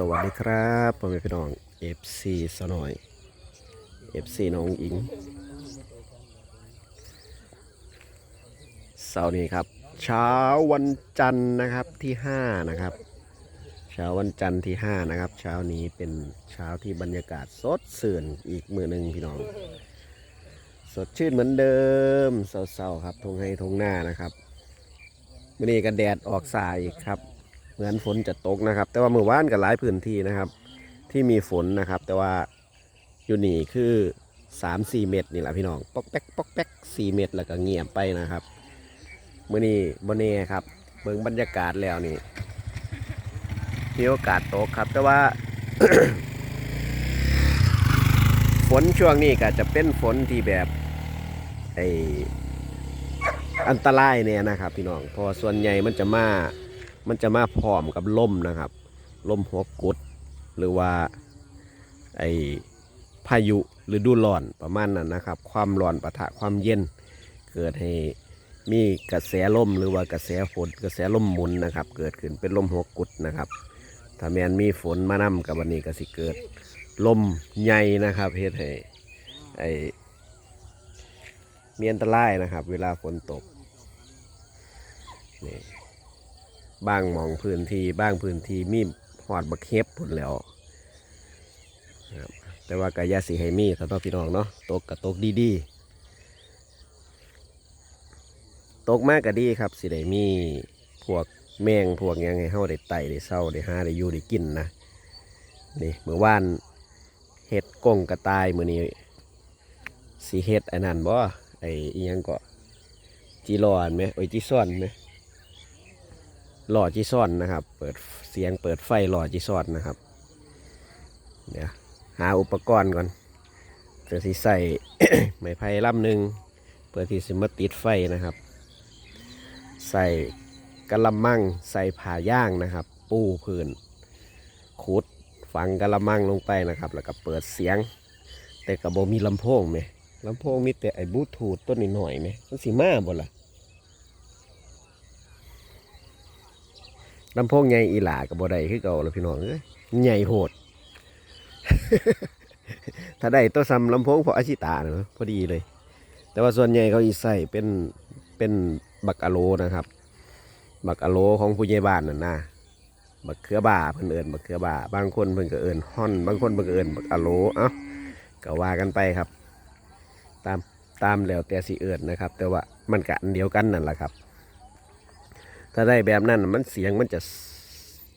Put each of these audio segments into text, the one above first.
สวัสดีครับพ่อแม่พี่น้อง FC สนอย FC น้องอิงเสาร์นี้ครับ เช้าวันจันทร์นะครับที่ 5 นะครับ เช้าวันจันทร์ที่ 5 นะครับ เช้านี้เป็นเช้าที่บรรยากาศสดสื่นอีกมือหนึ่งพี่น้อง สดชื่นเหมือนเดิมเศร้าๆครับทงให้ทงหน้านะครับวันนี้ก็แดดออกสายอีกครับ เหมือนฝนจะตกนะครับ แต่ว่าเมื่อวานก็หลายพื้นที่นะครับ ที่มีฝนนะครับ แต่ว่าอยู่นี่คือ3 4เม็ดนี่แหละพี่น้องปอกแป๊กปอกแป๊ก4เม็ดแล้วก็เงียบไปนะครับเมื่อนี้บนเน่ครับเบิ่งบรรยากาศแล้วนี่มีโอกาสตกครับ แต่ว่าฝนช่วงนี้ก็จะเป็นฝนที่แบบไออันตรายเนี่ยนะครับ พี่น้องพอส่วนใหญ่มันจะมา มันจะมาพร้อมกับลมนะครับลมหัวกุด หรือว่าไอพายุหรือดูร้อนประมาณนั้นนะครับ ความร้อนปะทะความเย็น เกิดให้มีกระแสลมหรือว่ากระแสฝนกระแสลมหมุนนะครับ เกิดขึ้นเป็นลมหัวกุดนะครับถ้าแมนมีฝนมานำกับวันนี้ก็สิเกิดลมใหญ่นะครับเฮ็ดให้ไอมีอันตรายนะครับ เวลาฝนตกนี่ บางหมองพื้นที่บางพื้นที่มีหอดบักเฮ็บพุ่นแล้วครับแต่ว่ากายาสีให้มีสำหรับพี่น้องเนาะตกกับตกดีๆ ตกมากก็ดีครับสิได้มีพวกแมงพวกยังให้เฮาได้ไต่ได้เศร้าได้หาได้อยู่ได้กินนะนี่เมื่อวานเห็ดกงกระตายมือนี้สีเห็ดอ้นั่นบ่ไอ้ยังก็จีรอนไหมโอ้จีซ่อนไหม หล่อจีซ่อนนะครับ เปิดเสียงเปิดไฟหล่อจีซ่อนนะครับ เดี๋ยวหาอุปกรณ์ก่อนเพื่อที่ใส่ไม้ไผ่ลำหนึ่งเพื่อที่จะมาติดไฟนะครับ ใส่กระมังใส่ผ่าย่างนะครับ ปูพื้นขุดฝังกระมังลงไปนะครับ แล้วก็เปิดเสียง แต่กระโบมีลำโพงไหมลำโพงมีแต่ไอ้บลูทูธต้นนิดหน่อยไหมมันสีมาบ่ล่ะ ลำโพงใหญ่อีหลากับบ่ได้คือเก่าแล้วพี่น้องเอ้ยใหญ่โหด ถ้าได้ตัวซ้ำลำโพงพออาชิตาเนอะพอดีเลย แต่ว่าส่วนใหญ่เขาอีใส่เป็นเป็นบักอะโลนะครับ บักอะโลของผู้ใหญ่บ้านนั่นนะบักเขือบ่าเพิ่นเอิญบักเขือบ่าบางคนเพิ่นก็เอิญฮ่อน บางคนเพิ่นก็เอิญบักอะโลเอ้าก็ว่ากันไปครับ ตามตามแล้วแต่สิเอิญนะครับ แต่ว่ามันกะอันเดียวกันนั่นแหละครับ ถ้าได้แบบนั้นมันเสียงมันจะ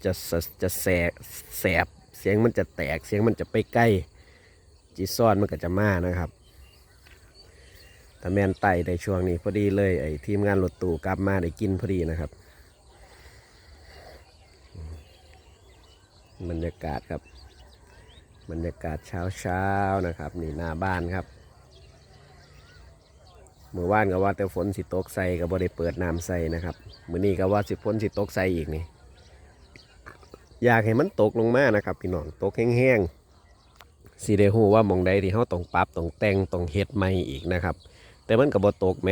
จะจะจะแสบแสบเสียงมันจะแตกเสียงมันจะไปใกล้จีซ่อนมันก็จะมานะครับแต่แมนไตในช่วงนี้พอดีเลยไอ้ทีมงานรถตู้กลับมาได้กินพอดีนะครับบรรยากาศครับ บรรยากาศเช้าเช้าๆนะครับ นี่หน้าบ้านครับ เมื่อวานก็ว่าแต่ฝนสิตกใส่ก็บ่ได้เปิดน้ำใส่นะครับมื้อนี้ก็ว่าสิฝนสิตกใส่อีกนี่อยากให้มันตกลงมานะครับพี่น้องตกแห้งๆสิได้ฮู้ว่ามองใดที่เฮาต้องปรับต้องแต่งต้องเฮ็ดใหม่อีกนะครับ แต่มันก็บ่ตกแหม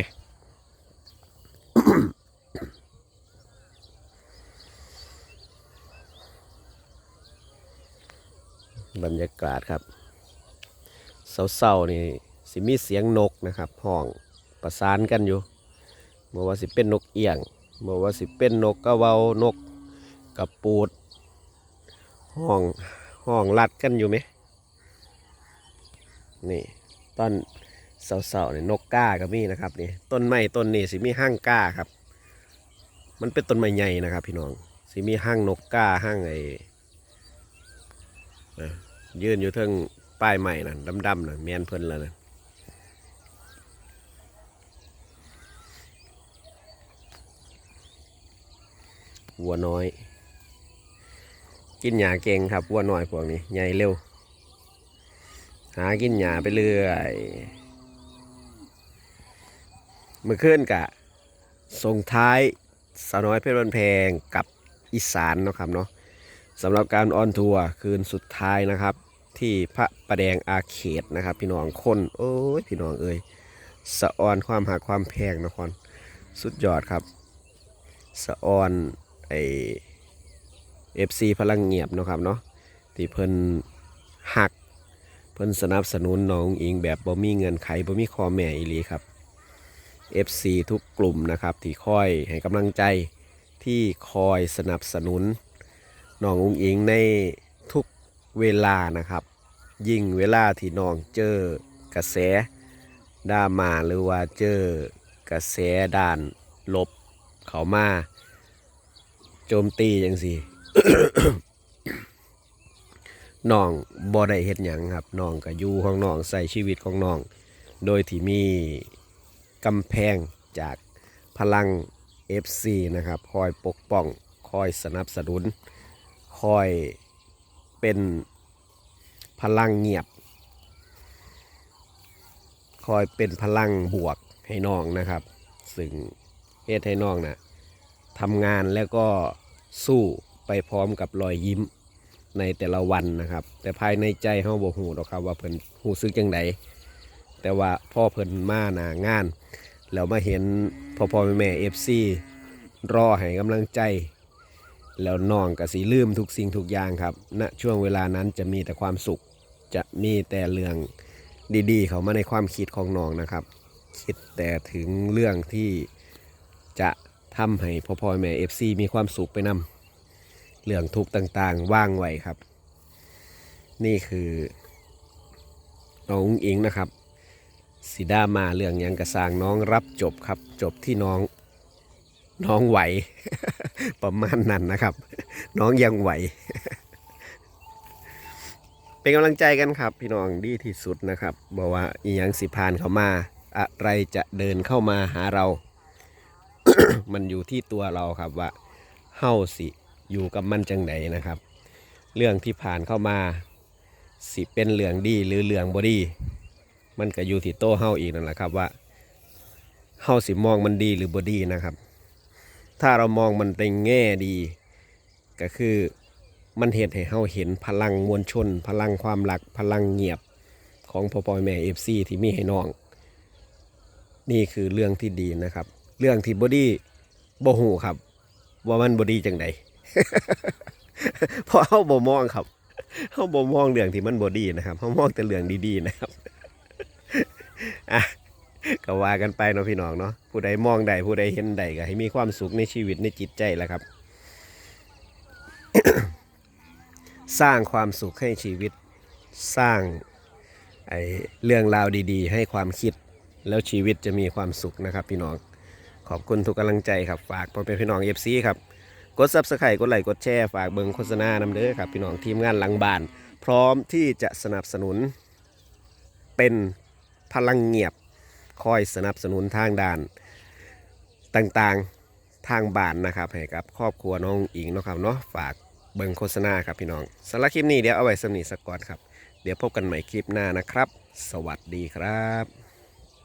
บรรยากาศครับเศร้าๆนี่สิมีเสียงนกนะครับห้อง ประสานกันอยู่บ่ว่าสิเป็นนกเอี้ยงบ่ว่าสิเป็นนกกระเวานกกระปูด ห้องห้องลัดกันอยู่ไหมนี่ตอนเสาๆนี่ยนกก้าก็มีนะครับนี่ต้นไม้ต้นนี้สิมีห้างก้าครับ มันเป็นต้นไม้ใหญ่นะครับ พี่น้องสิมีห้างนกก้าห้างไอ้ยืนอยู่เทิงป้ายใหม่นั่นดำๆนั่นแมนเพิ่นแล้วนะ วัวน้อย กินหญ้าเก่งครับวัวน้อยพวกนี้ใหญ่เร็ว หากินหญ้าไปเรื่อยเมื่อคืนกะส่งท้ายสาวน้อยเพชรบันแพงกับอีสานเนาะครับเนาะสำหรับการออนทัวร์คืนสุดท้ายนะครับ ที่พระประแดงอาเขตนะครับ พี่น้องคนโอ้ยพี่น้องเอ้ยสะออนความหักความแพงนะครสุดยอดครับ สะออน ไอเอฟซีพลังเงียบเนาะครับเนาะที่เพิ่นหัก เพิ่นสนับสนุนน้องอิงแบบบ่มีเงินไขบ่มีข้อแม่อีหลีครับ FC ทุกกลุ่มนะครับ ที่คอยให้กำลังใจที่คอยสนับสนุนน้องอุงอิงในทุกเวลานะครับ ยิ่งเวลาที่น้องเจอกระแสดรามาหรือว่าเจอกระแสด้านลบเขามา โจมตีจังสิน้องบ่ได้เฮ็ดหยังครับน้องก็อยู่ของน้องใส่ชีวิตของน้อง โดยที่มีกำแพงจากพลัง FC นะครับคอยปกป้องคอยสนับสนุนคอยเป็นพลังเงียบ คอยเป็นพลังบวกให้น้องนะครับ ซึ่งเฮ็ดให้น้องนะ ทำงานแล้วก็สู้ไปพร้อมกับรอยยิ้มในแต่ละวันนะครับ แต่ภายในใจเฮาบ่ฮู้หรอกครับว่าเพิ่นฮู้สึกจังไดแต่ว่าพ่อเพิ่นมาหน้างานแล้วมาเห็นพ่อพ่อแม่แม่ FC รอให้กำลังใจ แล้วน้องก็สิลืมทุกสิ่งทุกอย่างครับณช่วงเวลานั้นจะมีแต่ความสุข จะมีแต่เรื่องดีๆ เขามาในความคิดของน้องนะครับ คิดแต่ถึงเรื่องที่จะ ทำให้พ่อพ่อแม่ FC มีความสุขไปนำเรื่องทุกต่างๆ ว่างไว้ครับ นี่คือน้องอิงนะครับสีดามาเรื่องยังกระสางน้องรับจบครับ จบที่น้อง น้องไหว ประมาณนั้นนะครับ น้องยังไหว เป็นกำลังใจกันครับ พี่น้องดีที่สุดนะครับบอกว่าอีหยังสิพานเข้ามา อะไรจะเดินเข้ามาหาเรา มันอยู่ที่ตัวเราครับว่าเฮาสิอยู่กับมันจังไหนนะครับ เรื่องที่ผ่านเข้ามาสิเป็นเรื่องดีหรือเรื่องบ่ดีมันก็อยู่ที่โต้เฮาอีกนั่นแหละครับว่าเฮาสิมองมันดีหรือบ่ดีนะครับ ถ้าเรามองมันในแง่ดี ก็คือมันเหตุให้เฮาเห็นพลังมวลชน พลังความรักพลังเงียบของพ่อปอยแม่เอฟซีที่มีให้น้อง นี่คือเรื่องที่ดีนะครับ เรื่องที่บอดี้บ่หูครับ ว่ามันบอดี้จังใดเพราะเฮาบ่มองครับเฮาบ่มองเรื่องที่มันบอดี้นะครับเฮามองแต่เรื่องดีๆนะครับอะก็ว่ากันไปเนาะพี่น้องเนาะผู้ใดมองใดผู้ใดเห็นใดก็ให้มีความสุขในชีวิตในจิตใจแหละครับ สร้างความสุขให้ชีวิต สร้างไอเรื่องราวดี ๆ ให้ความคิด แล้วชีวิตจะมีความสุขนะครับพี่น้อง ขอบคุณทุกกำลังใจครับ ฝากพ่อเป็นพี่น้องเอฟซีครับ กดซับสไครต์กดไลค์กดแชร์ฝากเบิงโฆษณานำเด้อครับพี่น้องทีมงานหลังบ้าน พร้อมที่จะสนับสนุน เป็นพลังเงียบ คอยสนับสนุนทางด้าน ต่างๆทางบ้านนะครับให้กับครอบครัวน้องอิงเนาะครับเนาะฝากเบิงโฆษณาครับพี่น้องสำหรับคลิปนี้เดี๋ยวเอาไว้สำนีสักก่อนครับ เดี๋ยวพบกันใหม่คลิปหน้านะครับ สวัสดีครับ